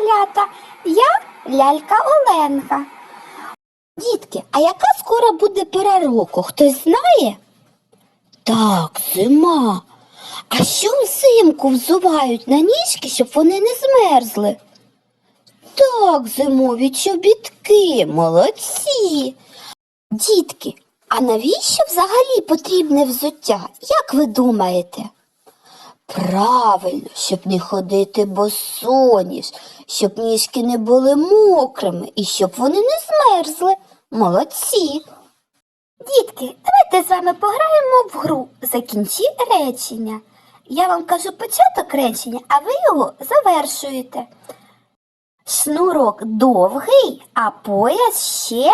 малята. Я лялька Оленка. Дітки, а яка скоро буде пора року? Хтось знає? Так, зима. А що взимку взувають на ніжки, щоб вони не змерзли? Так, зимові чобітки, молодці. Дітки, а навіщо взагалі потрібне взуття? Як ви думаєте? Правильно, щоб не ходити босоніж, щоб ніжки не були мокрими і щоб вони не змерзли. Молодці. Дітки, давайте з вами пограємо в гру Закінчи речення. Я вам кажу початок речення, а ви його завершуєте. Шнурок довгий, а пояс ще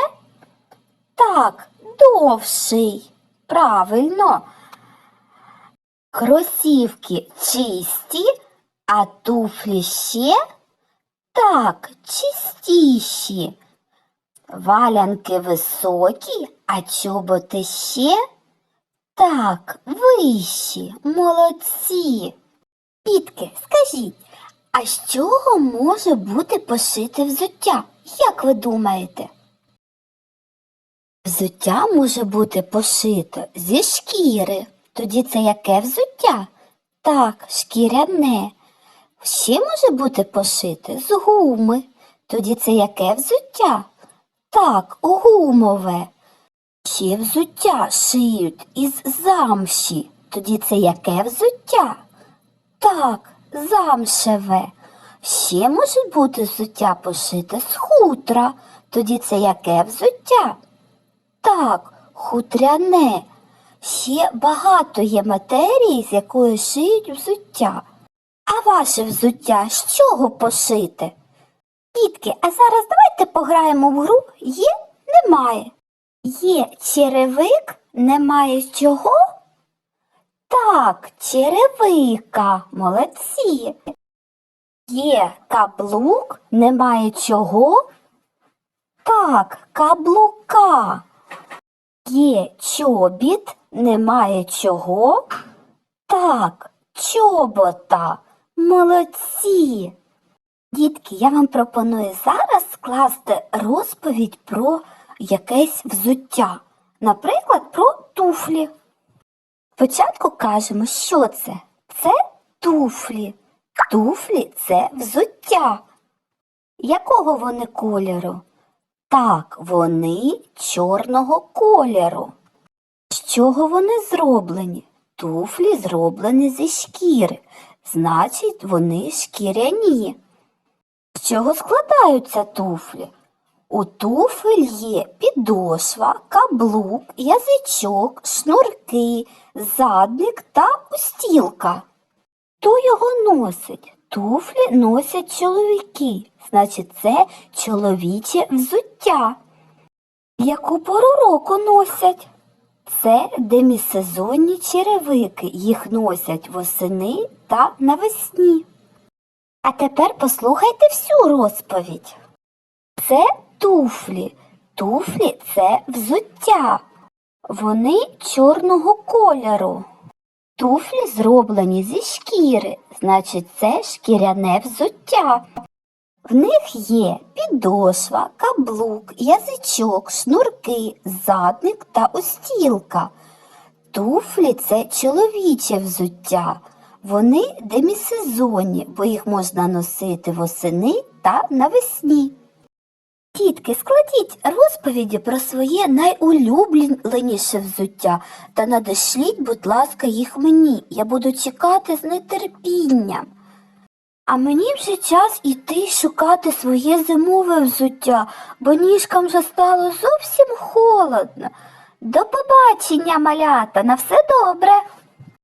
так, довший. Правильно. Кросівки чисті, а туфлі ще так, чистіші. Валянки високі, а чоботи ще так, вищі, молодці. Дітки, скажіть, а з чого може бути пошите взуття? Як ви думаєте? Взуття може бути пошито зі шкіри. Тоді це яке взуття? Так, шкіряне. Ще може бути пошите з гуми. Тоді це яке взуття? Так, гумове. Ще взуття шиють із замші. Тоді це яке взуття? Так, замшеве. Ще може бути взуття пошите з хутра. Тоді це яке взуття? Так, хутряне. Ще багато є матерії, з якої шиють взуття. А ваше взуття з чого пошите? Дітки, а зараз давайте пограємо в гру є, немає. Є черевик, немає чого? Так, черевика, молодці. Є каблук, немає чого? Так, каблука. Є чобіт, немає чого? Так, чобота. Молодці. Дітки, я вам пропоную зараз скласти розповідь про якесь взуття. Наприклад, про туфлі. Спочатку кажемо, що це? Це туфлі. Туфлі це взуття. Якого вони кольору? Так, вони чорного кольору. З чого вони зроблені? Туфлі зроблені зі шкіри, значить, вони шкіряні. З чого складаються туфлі? У туфель є підошва, каблук, язичок, шнурки, задник та устілка. Хто його носить? Туфлі носять чоловіки, значить, це чоловіче взуття. Яку пору року носять? Це демісезонні черевики. Їх носять восени та навесні. А тепер послухайте всю розповідь. Це туфлі. Туфлі це взуття. Вони чорного кольору. Туфлі зроблені зі шкіри, значить, це шкіряне взуття. В них є підошва, каблук, язичок, шнурки, задник та устілка. Туфлі це чоловіче взуття. Вони демісезонні, бо їх можна носити восени та навесні. Дітки, складіть розповіді про своє найулюбленіше взуття та надошліть, будь ласка, їх мені. Я буду чекати з нетерпінням. А мені вже час іти шукати своє зимове взуття, бо ніжкам вже стало зовсім холодно. До побачення, малята, на все добре.